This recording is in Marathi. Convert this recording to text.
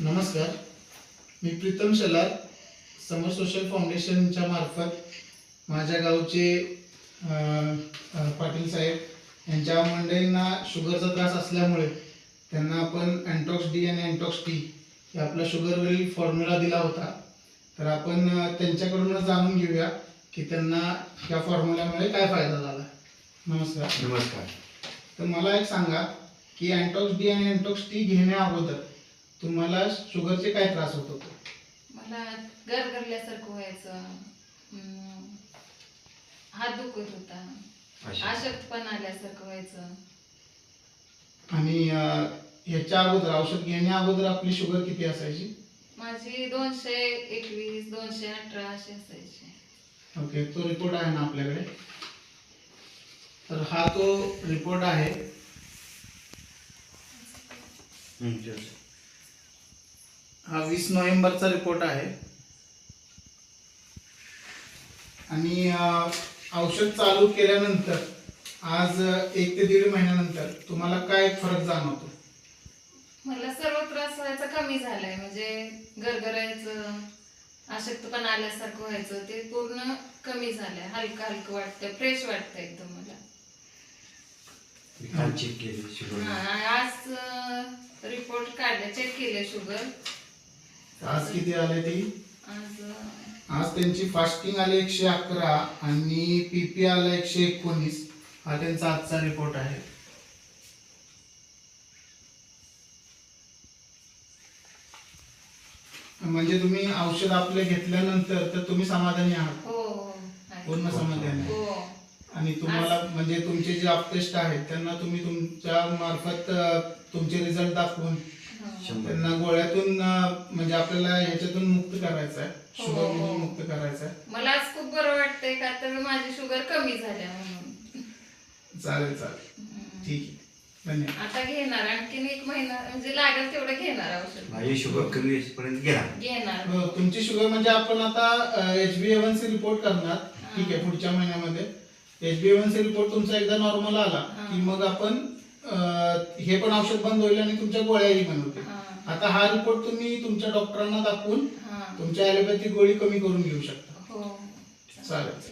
नमस्कार. मी प्रीतम शेलार समर सोशल फाउंडेशनच्या मार्फत माझ्या गावचे पाटील साहेब यांच्या मंडळींना शुगरचा त्रास असल्यामुळे त्यांना आपण अँटॉक्स डी आणि अँटॉक्स टी हे आपला शुगरवरील फॉर्म्युला दिला होता. तर आपण त्यांच्याकडूनच जाणून घेऊया की त्यांना या फॉर्म्युल्यामुळे काय फायदा झाला. नमस्कार. नमस्कार. तर मला एक सांगा की अँटॉक्स डी आणि अँटॉक्स टी घेण्या अगोदर तुम्हाला शुगरचे काय त्रास होत होते? मला गरगरल्यासारखं व्हायचं. हम्म, हात दुखत होता. अशा अशक्तपणा आल्यासारखं व्हायचं. आणि अं, ह्याच्या अगोदर औषध घेण्या अगोदर आपली शुगर किती असायची? माझी दोनशे एकवीस दोनशे अठरा अशी असायची. ओके तो रिपोर्ट आहे ना आपल्याकडे? तर हा तो रिपोर्ट आहे. हं. हा वीस नोव्हेंबरचा रिपोर्ट आहे. आणि औषध चालू केल्यानंतर आज एक ते दीड महिन्यानंतर तुम्हाला काय फरक जाणवतो? मला सर्व त्रास व्हायचा कमी झालाय. म्हणजे गरगरायचं अशक्तपणा आल्यासारखं व्हायचं ते पूर्ण कमी झालंय. हलकं हलकं वाटतंय. फ्रेश वाटतं एकदम मला मी काल चेक केली शुगर हा, आज चेक केले शुगर आज किती आले ती? आज त्यांची फास्टिंग आली एकशे अकरा आणि पीपी आला एकशे एकोणीस. हा त्यांचा आजचा रिपोर्ट आहे. म्हणजे तुम्ही औषध आपले घेतल्यानंतर तर तुम्ही समाधानी आहात. हो हो. पूर्ण समाधानी. हो. आणि तुम्हाला म्हणजे तुमचे जे अपटेस्ट आहेत त्यांना तुम्ही तुमच्या मार्फत अ, तुमचे रिझल्ट दाखवून त्यांना गोळ्यातून म्हणजे आपल्याला ह्याच्यातून मुक्त करायचं आहे. हो, शुगर हो. मुक्त करायचं आहे. मला आज खूप बरं वाटतंय का तर माझी शुगर कमी झाल्या म्हणून. चालेल चालेल. ठीक आहे. धन्यवाद. आता घेणार आणखीन एक महिना म्हणजे लागेल तेवढं घेणार औषध. माझी शुगर कमी पर्यंत गेला घेणार. हो, तुमची शुगर म्हणजे आपण आता एच बी सी रिपोर्ट करणार. ठीक आहे पुढच्या महिन्यामध्ये. एच बी सी रिपोर्ट तुमचा एकदा नॉर्मल आला. की मग आपण हे पण औषध बंद होईल आणि तुमच्या गोळ्याही बंद होतील. आता हा रिपोर्ट तुम्ही तुमच्या डॉक्टरांना दाखवून. तुमच्या ॲलोपॅथिक गोळी कमी करून घेऊ शकता. हो. चालेल.